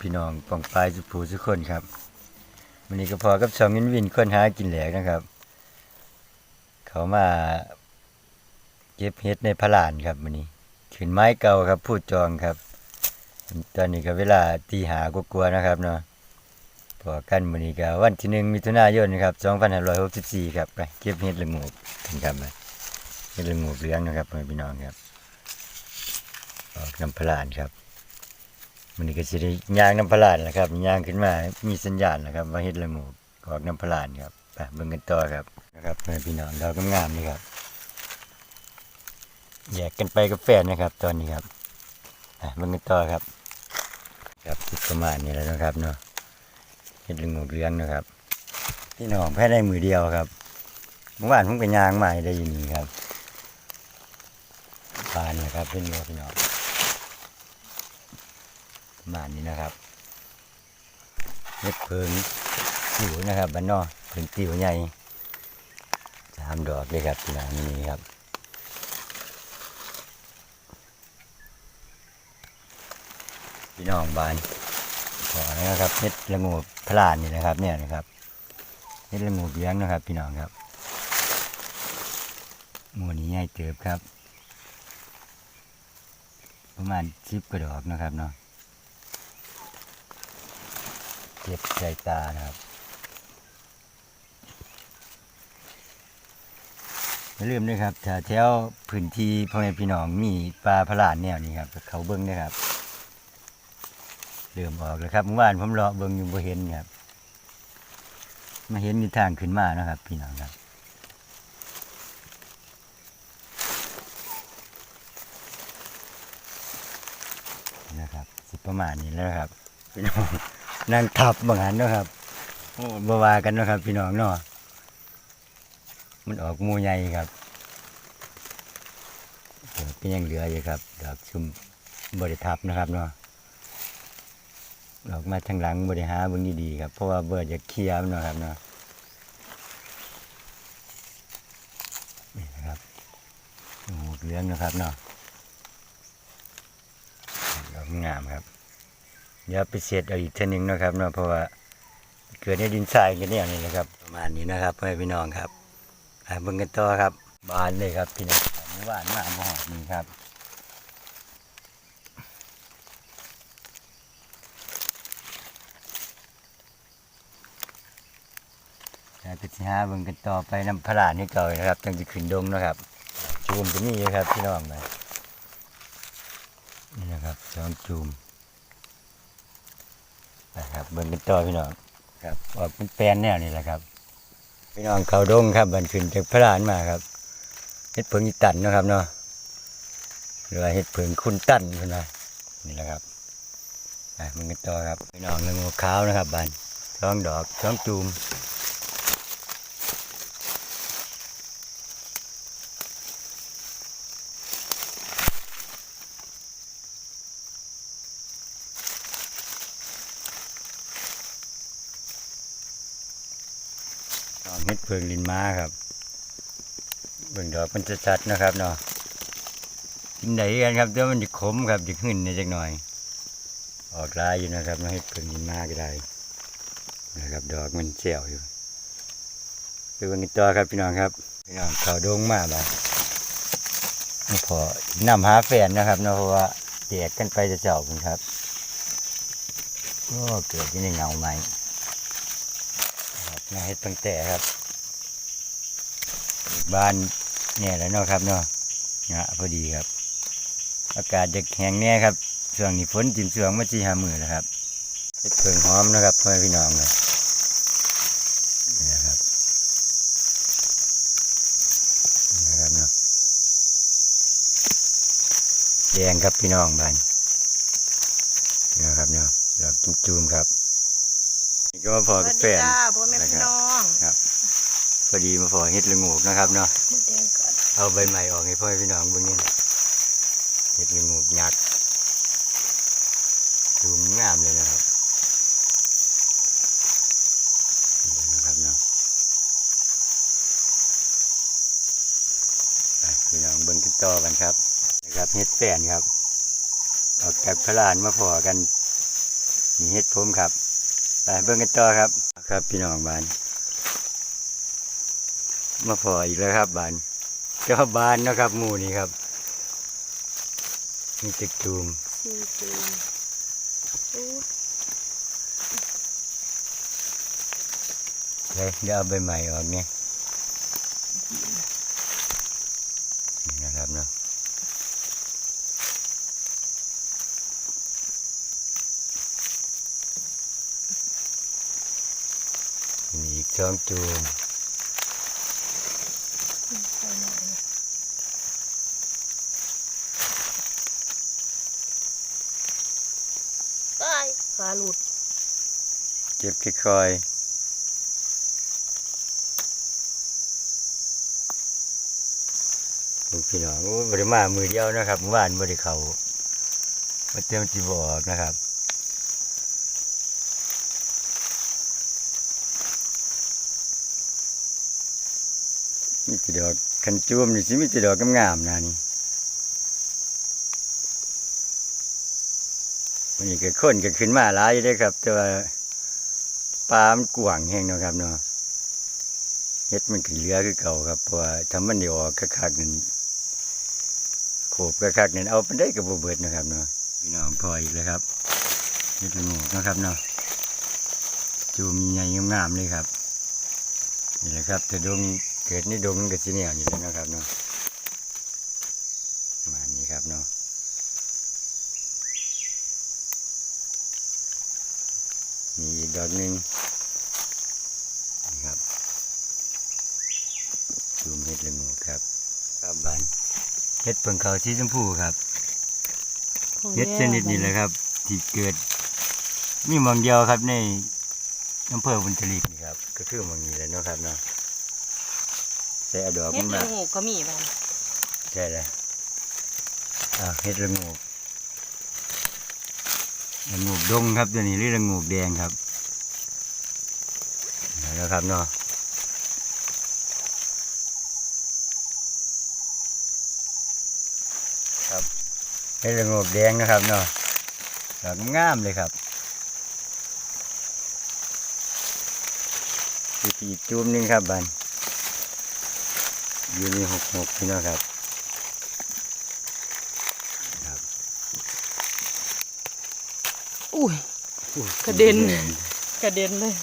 พี่น้องปองปลายสุภูทุกคนครับวันนี้ก็พอกับสองวินวินคนหากินแหลกนะครับ เขามาเก็บเห็ดในพระลานครับวันนี้ขึ้นไม้เก่าครับพูดจองครับ ตอนนี้ก็เวลาตีหากกลัวๆนะครับเนาะพอกันวันนี้ก็วันที่หนึ่งมิถุนายนครับ2564ครับไปเก็บเห็ดละงูกันครับไปเห็ดละงูเหลืองนะครับพี่น้องครับออกนำพระลานครับ มันนี้ก็สิได้ย่างน้ำพลานแหละครับย่างขึ้นมา มีสัญญาณนะครับ ว่าเฮ็ดละงูออกน้ำพลานครับไปเบิ่งกันต่อครับนะครับเพื่อนพี่น้องดอกงามนี่ครับแยกกันไปกับแฟนนะครับ ตอนนี้ครับไปเบิ่งกันต่อครับ ครับสิประมาณนี้แล้วนะครับเนาะเฮ็ดละงูเลี้ยงนะครับพี่น้องแค่ได้มือเดียวครับเมื่อวานผมไปย่างมาได้ยินนี่ครับบานนะครับเป็นโลพี่น้อง ประมาณนี้นะครับเล็ดเพิงติวนะครับบ้านนอกเพิงติ๋วใหญ่สามดอกเลยครับที่หลังนี้ครับพี่น้องบานขอนะครับเม็ดละงูพลานนี่นะครับ เนี่ยนะครับเม็ดละงูเลี้ยงนะครับ พี่น้องครับงูนี้ใหญ่เติบครับ ประมาณสิบกระดอกนะครับเนาะ เก็บใส่ตานะครับอย่าลืมด้วยครับถ้าแถวพื้นที่พ่อแม่พี่น้องมีปลาพลานแนวนี้ครับ เขาเบิ้งนะครับเริ่มออกแล้วครับเมื่อวานผมรอเบิ้งอยู่บ่เห็นครับ มาเห็นมีทางขึ้นมานะครับ พี่น้องครับนะครับ สิประมาณนี้แล้วครับพี่น้อง นั่งทับบางหันเนาะครับโอ้บวากันเนาะครับ พี่น้องเนาะมันออกมูใหญ่ครับเป็นยังเหลืออยู่ครับ ดอกชุมบริทับนะครับเนาะดอกมาทางหลังบริหาบิ่งดีๆครับ เพราะว่าเบิดจะเคลียร์นเนาะครับเนาะนี่นะครับหมูเหลืองนะครับเนาะดอกงามครับ เดี๋ยวไปเสียดเอาอีกเท่านึงนะครับเนาะเพราะว่าเกิดในดินทรายกันเนี่ยนี่นะครับ ประมาณนี้นะครับพ่อแม่พี่น้องครับอ่าเบิ่งกันต่อครับ บานเลยครับพี่น้องเมื่อวานมาหอดนี่ครับแล้วก็สิหาเบิ่งกันต่อไปน้ำพระลานให้เก่านะครับจังจะขึ้นดงนะครับจูมจะมีอยู่ครับพี่น้องไปนี่นะครับจองจูม เบิ่งกันต่อพี่น้องครับ ออกเป็นแปลนแนวนี่แหละครับ พี่น้องเขาดงครับบันขึ้นจากพระลานมาครับเฮ็ดเพิงอีตันเนาะครับเนาะหรือว่าเฮ็ดเพิงคุณตันพุ่นนะนี่แหละครับอะเบิ่งกันต่อครับพี่น้องเนื้องูขาวนะครับบันช่องดอกช่องจูม เฮ็ดเพิงลินม้าครับเบิ่งดอกมันจะชัดๆนะครับเนาะกินไหนกันครับเดี๋ยวมันจะขมครับจะขึ้นในจักหน่อย ออกลายอยู่นะครับเมาให้เพิ่งกินมาก็ได้นะครับดอกมันเจียวอยู่ดูกันต่อครับพี่น้องครับพี่น้องเขาดงมากบ่พอนำหาแฟนนะครับเนาะเพราะว่าแยกกันไปจะเจ้าคุณครับก็เกิดที่ในเงาไหมครับ นาเฮ็ดตั้งแต่ครับ บ้านเนี่ยแหล้วเนาะครับเนาะงะพอดีครับ อากาศจะแข็งแน่ครับช่วงนี้ฝนจิ้มช่วงมาจีหามือแล้วครับเห็ดเพิงหอมนะครับพ่อพี่น้องเลยนี่นะครับนะครับเนาะแดงครับพี่น้องบ้านนี่นะครับเนาะดอกจุ่มครับ ก็มาพอสกัวับสแฟดีนจ้าพ่อแม่พี่น้องพอดีมาพอเห็ดละโงูกนะครับเนาะมดแดงก่อนเอาใบใหม่ออกให้พ่อให้พี่น้องเบิ่งนี่เห็ดละโงูกยักษ์ดูมันงามเลยนะครับนี่นะครับเนาะไปพี่น้องเบิ่งกันต่อกันครับนะครับเฮ็ดแฟนครับ ออกจากพระลานมาพอกันนี่เฮ็ดผมครับ ไปเบิ่งกันต่อครับ ครับพี่น้องบ้าน มาพออีกแล้วครับบ้านเจ้าบ้านเนาะครับหมู่นี้ครับมีตึกจูมสี่จูมอู้เลยเดี๋ยวเอาใบใหม่ออกเนี่ยนี่นะครับเนาะ มีอีกสองจูมไปหน่อยนะไปขาหลุด เก็บค่อยๆลูกพี่น้องโอ้บริมามือเดียวนะครับเมื่อวานบริเขามาเตรียมจีบออกนะครับ มีแติดอกคันจุ่มนี่สิมีแติดอกงามๆนะนี่วันนี้ก็คนก็ขึ้นมาหลายอยู่เด้ครับ แต่ว่าปลามันกว้างแห้งเนาะครับเนาะเฮ็ดมันขึ้นเรือคือเก่าครับเพราะว่าถ้ามันได้ออกคักๆนั่นโขบคักๆนั่นเอาไปได้กับบ่เบิดนะครับเนาะพี่น้องพออีกแล้วครับเฮ็ดละงูนะครับเนาะจูมีใหญ่งามๆเลยครับนี่แหละครับแต่ดง กิดนี่ดงมันก็สิเนี่ยนี่แหละเนาะครับเนาะประมาณนี้ครับเนาะมีอีกดอกหนึ่งนี่ครับจูมเห็ดละโงูครับครับบานเห็ดเปิงเขาสีชมพูครับเฮ็ดชนิดนี้แหละครับ ที่เกิด มีหมองเดียวครับในอำเภอบุญทลีนี่ครับ ก็คือหมองนี้แหละเนาะครับเนาะ ใส่เอาดอกเฮ็มัดนละมางูก็มีบ้างใช่เลยอ่าเฮ็ดละโงูละโงูดงครับตัวนี้เรียกละโงูแดงครับแล้วครับเนาะครับเฮ็ดละโงูแดงนะครับเนาะดอกงามเลยครับอีกอีกจุ่มหนึงครับบันอ ยู่นี่หกหกพี่น้องครับครับอุ้ยอุ้ยกระเด็นกระเด็นเลย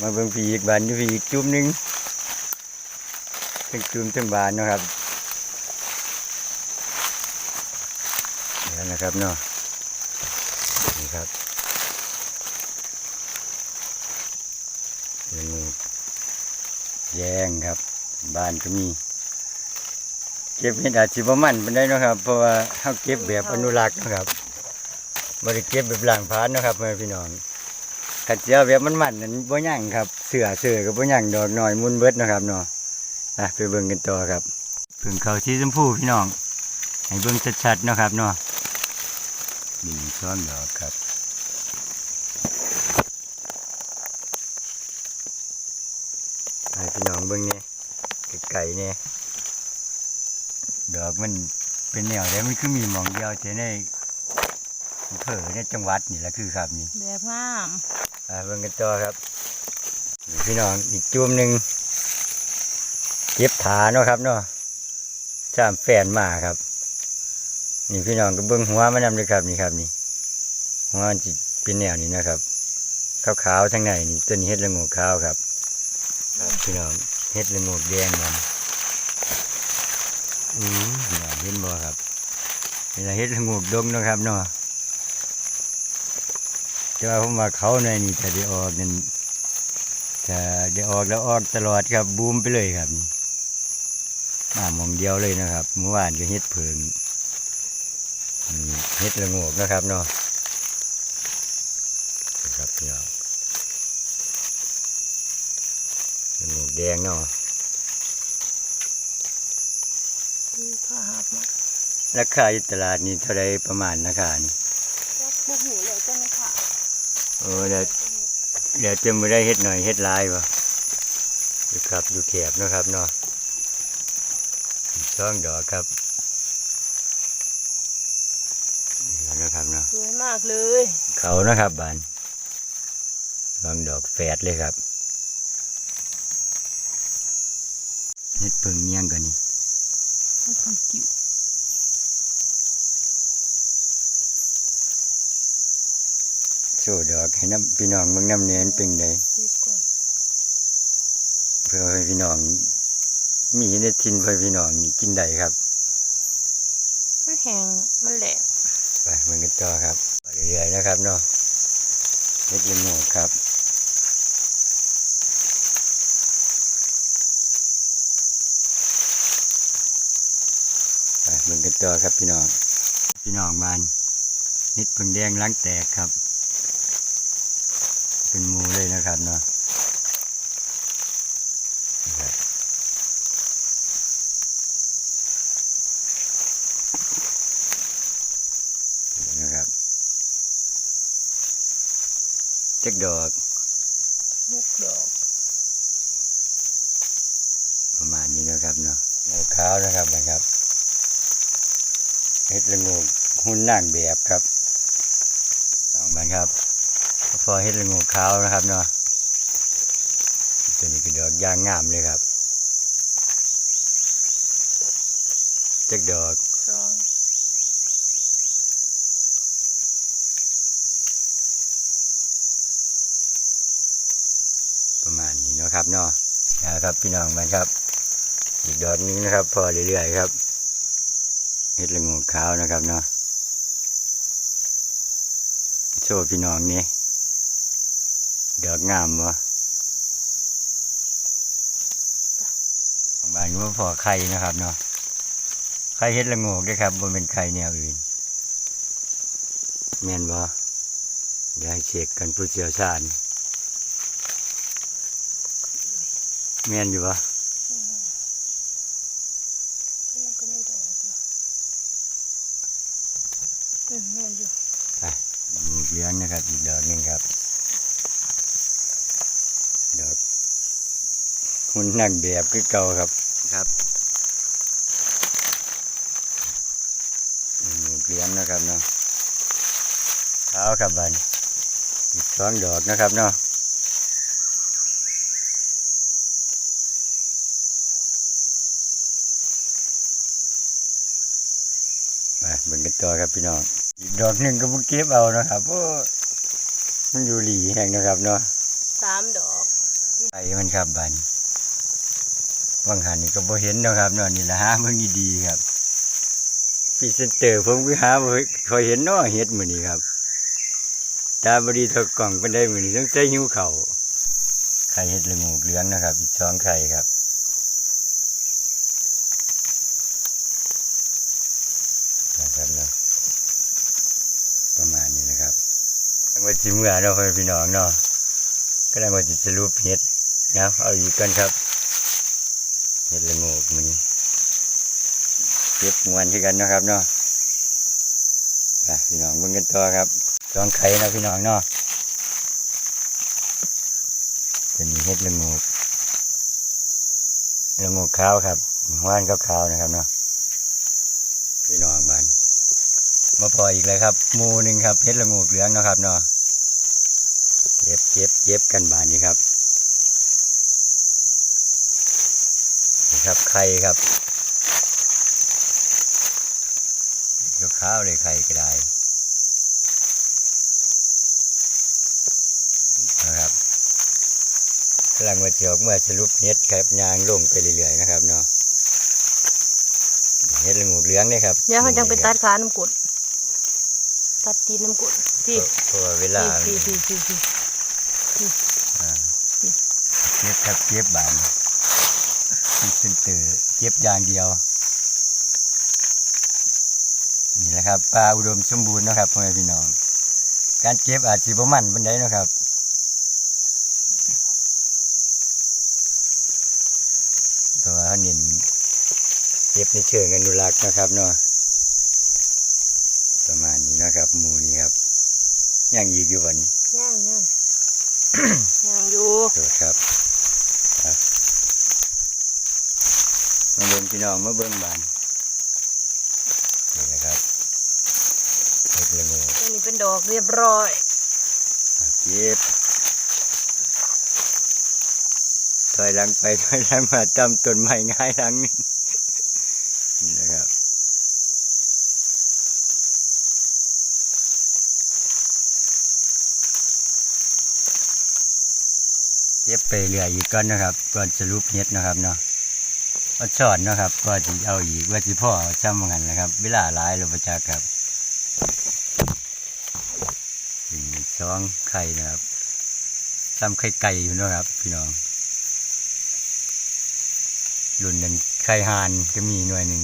มาเบิ่งพี่อีกบานอยู่พี่อีกจุ่มหนึงทั้งจุ่มทั้งบานเนาะครับเดี๋ยวนะครับเนาะนี่ครับเรื่องงูแยงครับ บ้านก็มี เก็บเห็ดอาจสิบ่มันเป็นได้เนาะครับ เพราะว่าเฮาเก็บแบบอนุรักษ์เนาะครับบ่ได้เก็บแบบล้างผลาญเนาะครับพ่อแม่พี่น้องขัดเจียวแบบมันมันนั้นบ่ยั่งครับ เสือเสือก็บ่ยั่งดอกน้อยมุนเบิดเนาะครับเนาะอะไปเบิ่งกันต่อครับเพิ่งเข้าสีชมพูพี่น้องให้เบิ่งชัดๆเนาะครับเนาะมีซ้อนดอกครับ ให้พี่น้องเบิ่งนี่ ไก่ๆนี่ดอกมันเป็นแนวแล้วมันคือมีหมองเดียวแต่ในอำเภอในจังหวัดนี่แหละคือครับนี่แบบงามอ่าเบิ่งกันต่อครับนี่พี่น้องอีกจุ่มหนึ่งเก็บถาเนาะครับเนาะจามแฟนมาครับ นี่พี่น้องก็เบิ่งหัวมันนำเลยครับนี่ครับนี่หัวมันจะเป็นแนวนี้นะครับขาวๆทั้งในนี่ต้นเฮ็ดละโงกขาวครับ ครับพี่น้องเฮ็ดละโงกแดงมัน อืมเห็นบ่ครับนี่ละเฮ็ดงูดงนะครับเนาะแต่ว่าผมว่าเขาในนี่จะได้ออกนั่นจะได้ออกแล้วออกตลอดครับบูมไปเลยครับมามองเดียวเลยนะครับเมื่อวานก็เฮ็ดเพิงอืมเฮ็ดละงกนะครับเนาะนะครับพี่น้องละงกแดงเนาะ ดูผ้าหับเนาะ ราคาอยู่ตลาดนี่เท่าไรประมาณราคานี่จักบุกหูเลยเจ้าหน้าค่ะโอ้เดี๋ยวเดี๋ยวจะมือได้เฮ็ดหน่อยเฮ็ดหลายบ่อยู่ครับอยู่แคบเนาะครับเนาะอีกช่องดอกครับนี่แล้วนะครับเนาะสวยมากเลยขเขานะครับบานวางดอกแฝดเลยครับเฮ็ดเพิ่งเงี้ยงกันนี่ให้ทำกิ้ว โชว์ดอกให้น้ำพี่น้องเมืองน้ำเนียนเป็นไดเก็บก่อนเพื่อให้พี่น้อง มีในทินเพื่อพี่น้องนี่กินได้ครับ มันแห้งมันแหลกไปมันกันต่อครับไปเรื่อยๆนะครับเนาะเฮ็ดละโงกครับไปมันกันต่อครับพี่น้องพี่น้องบ้านเฮ็ดเพิ่งแดงล้างแตกครับ เป็นหมูเลยนะครับเนาะนี่ครับนี่นะครับจักดอกมุกดอก ประมาณนี้นะครับเนาะงูขาวนะครับนะครับเฮ็ดละงูหุ่นนางแบบครับลองมันครับ พอเฮ็ดละงูขาวนะครับเนาะตัวนี้ก็ดอกยางงามเลยครับจักดอกซองประมาณนี้นะครับเนาะนะครับพี่น้องมันครับ อีกดอกนึงนะครับ พอเรื่อยๆครับเฮ็ดละงูขาวนะครับเนาะโชว์พี่น้องนี่ ดอกงามวะบางบ้านก็พอไข่นะครับเนาะไข่เฮ็ดละโงกด้วยครับบนเป็นไข่แนวอื่นแม่นบ่เดี๋ยวให้เช็คกันผู้เชี่ยวชาญแม่นอยู่ปะ ที่มันก็ไม่ดอกหรอกอืมแม่นอยู่ หมูเลี้ยงนะครับ อีกดอกหนึ่งครับ ดอก หุ่นนั่งแบบคือเก่าครับครับหมูเลี้ยงนะครับเนาะเท้าครับบันอีกสองดอกนะครับเนาะไปเบิ่งกันต่อครับพี่น้องอีกดอกหนึ่งก็บุเก็บเอานะครับโอ้มันอยู่หลีแห่งนะครับเนาะสามดอกไปมันครับบัน วังหันนี่ก็บ่เห็นเนาะครับเนาะนี่ละหาเบิ่งดีๆครับพรีเซนเตอร์ผมก็หาบ่คอยเห็นเนาะเฮ็ดมื้อนี้ครับตาบ่ดีเท่ากล่องปานใดมื้อนี้ต้องใส่หิวข้าวไข่เฮ็ดละงูเหลืองนะครับ อีกสองไข่ครับนะครับเนาะประมาณนี้นะครับทางว่าสิเมื่อเนาะพ่อแม่พี่น้องเนาะก็เลยมาจะสรุปเห็ดนะเอาอีกกันครับเห็ดละโงกมันเก็บมวนที่กันเนาะครับเนาะพี่น้องเบิ่งกันต่อครับสองไข่นะพี่น้องเนาะจะมีเห็ดละงกละงกขาวครับว่านขาวๆนะครับเนาะพี่น้องบ้านมาพออีกเลยครับหมูหนึ่งครับเห็ดละงกเหลืองเนาะครับเนาะเย็บเย็บเย็บกันบานนี้ครับนี่ครับไข่ครับยก ข้าวเลยไข่ก็ได้นะครับกำลังมาเจียวเมื่อสรุปเฮ็ดครับยางลงไปเรื่อยๆนะครับเนาะเฮ็ดละงูเหลืองนี่ครับเดี๋ยวเขาจังไปตัดขาน้ำกรดตัดตีนน้ำกรดพี่เพราะว่าเวลาพี่พี่พี่พี่พี่อ่าเก็บครับเก็บบานที่เซนเตอร์เก็บอย่างเดียว นี่แหละครับปลาอุดมสมบูรณ์เนาะครับพ่อแม่พี่น้อง การเก็บอาจสิบ่มันบันไดเนาะครับเพราะว่าเขาเน้นเก็บในเชิงอนุรักษ์นะครับเนาะประมาณนี้เนาะครับหมูนี้ครับย่างอีกอยู่วันนี้ย่างย่างย่างอยู่โดดครับครับมาเบิ่งพี่น้องมาเบิ่งบาน นี่นะครับเล็กละโงูอันนี้เป็นดอกเรียบร้อยเก็บถอยหลังไปถอยหลังมาจำต้นไม้ง่ายหลังนี่นี่นะครับเก็บไปเรื่อยอีกก่อนนะครับ ก่อนสรุปเฮ็ดนะครับเนาะเอาสอนเนาะครับ ก็จะเอาอีกว่าสิพ่อจำกันนะครับ เวลาหลายเราประจักครับสี่ส องไข่นะครับจำไข่ไก่อยู่นะครับ พี่น้องรุ่นนั้นไข่หานก็มีหน่วยหนึ่ง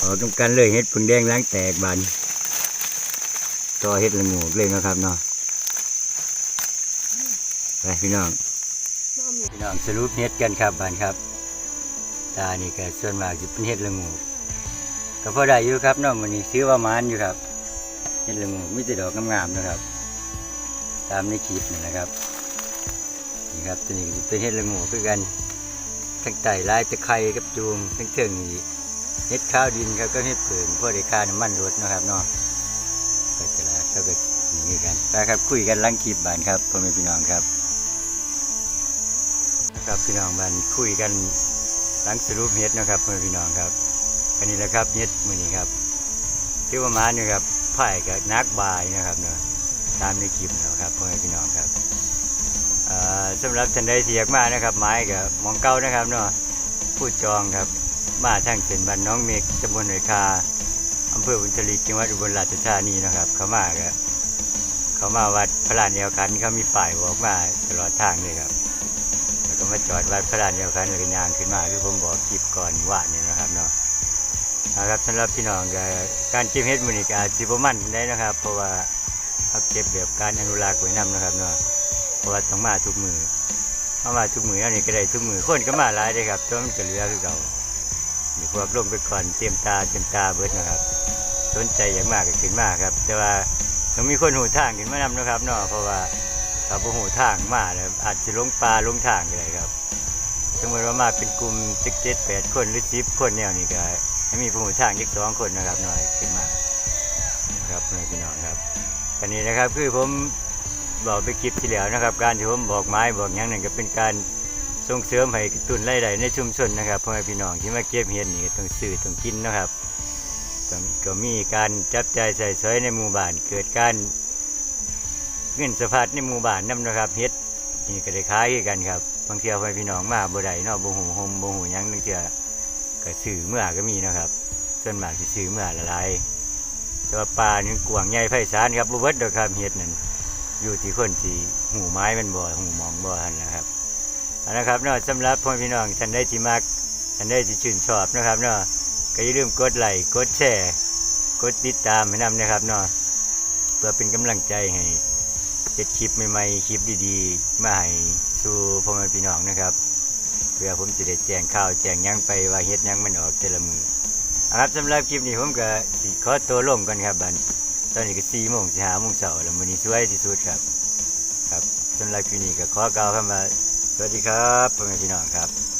ออกตรงกันเลยเฮ็ดผึ่งแดงล้างแตกบานต่อเฮ็ดละงูเลยนะครับเนาะไปพี่น้องพี่น้องสรุปเฮ็ดกันครับบานครับ ตานี่ก็ส่วนมากจะเป็นเฮ็ดละงูก็พอได้อยู่ครับน้องวันนี้ซื้อว่ามานอยู่ครับ เฮ็ดละโงูมีแต่ดอกงามๆนะครับ ตามในคลิปนี่แหละครับนี่ครับตัวนี้จะเป็นเฮ็ดละงูคือกันทั้งไต่ลายตะไคร้กับจูมทั้งเทิงนี่เฮ็ดข้าวดินครับก็เฮ็ดเผินพ่อได้ค่าน้ำมันรถนะครับเนาะไปตลาดเขาก็นี่กันไปครับคุยกันหลังคลิปบานครับพ่อแม่พี่น้องครับครับพี่น้องมันคุยกันหลังสรุปเฮ็ดนะครับพ่อแม่พี่น้องครับอันนี้แหละครับเฮ็ดมือนี้ครับที่ว่ามาเนี่ยครับ ไผ่กับนักบายนะครับเนาะตามในคลิปแล้วครับพ่อแม่พี่น้องครับสำหรับท่านใดที่อยากมานะครับ ไม้กับมองเก้านะครับเนาะผู้จองครับมาทางเส้นบ้านน้องเมฆตำบลหน่วยคาอำเภอบุญทลีจังหวัดอุบลราชธานีนะครับ เขามาก็เขามาวัดพระลานเดียวกันเขามีป้ายบอกมาตลอดทางเลยครับ แล้วก็มาจอดวัดพระลานเดียวกันแล้วก็ยางขึ้นมาคือผมบอกคลิปก่อนว่านี่นะครับเนาะ นะครับสำหรับพี่น้องก็การเก็บเห็ดมือนี้ก็อาจสิบมันได้นะครับ เพราะว่าเขาเก็บแบบการอนุรักษ์ไว้นํนะครับเนาะเพราะว่าต้องมาทุกมือเอามาทุกมืออันนี้ก็ได้ทุกมือคนก็มาหลายเลยครับตัวมันก็เหลือคือเก่านี่พวกลงไปก่อนเตรียมตาเตรียมตาเบิดนะครับ สนใจอย่างมากก็ขึ้นมากครับ แต่ว่าต้องมีคนหูทางขึ้นมานำนะครับเนาะเพราะว่าถ้าบ่หูทางมาแล้วอาจจะลงปลาลงทางก็ได้ครับสมมติว่ามาเป็นกลุ่มสิบเจ็ดแปดคนหรือสิบคนแนวนี้ก็ มีผู้หูทางอีกสองคนนะครับหน่อยขึ้นมาครับพี่น้องครับอันนี้นะครับคือผมบอกไปคลิปที่แล้วนะครับ การที่ผมบอกไม้บอกหยังหนั่นก็เป็นการส่งเสริมให้ตุ้นรายได้ในชุมชนนะครับพ่อแม่พี่น้องที่มาเก็บเห็ดนี่ต้องซื้อต้องกินนะครับต้องก็มีการจับใจใส่สอยในหมู่บ้าน เกิดการเงินสะพัดในหมู่บ้านนํนะครับเฮ็ดนี่ก็ได้ขายกันครับบางเที่ยวไปพี่น้องมาบ่ได้เนาะบ่หูหมบ่หูหยังบางเที่ย ก็ซื้อเมื่อก็มีนะครับส่วนมากสิซื้อเมื่อละลายแต่ว่าปลานี่กวางใหญ่ไพศาลครับบ่เบิดดอกครับเฮ็ดนั่นอยู่ที่คนที่หูไม้มันบ่อหูหมองบ่อหันนะครับเอานะครับเนาะสำหรับพ่อพี่น้องท่านใดที่มักท่านใดที่ชื่นชอบนะครับเนาะก็อย่าลืมกดไลค์กดแชร์กดติดตามให้นํนะครับเนาะเพื่อเป็นกำลังใจให้เฮ็ดคลิปใหม่ๆคลิปดีๆมาให้สู่พ่อแม่พี่น้องนะครับ เพื่อผมจะได้แจ้งข่าวแจ้งยังไปว่าเฮ็ดยังมันออกแต่ละมือครับสำหรับคลิปนี้ผมก็สิขอตัวลงกันครับบันตอนนี้ก็สี่โมงสิ5โมงเสาร์แล้วมื้อนี้สวยที่สุดครับ ครับสำหรับคลิปนี้ก็ขอกล่าวคำว่าสวัสดีครับพ่อแม่พี่น้องครับ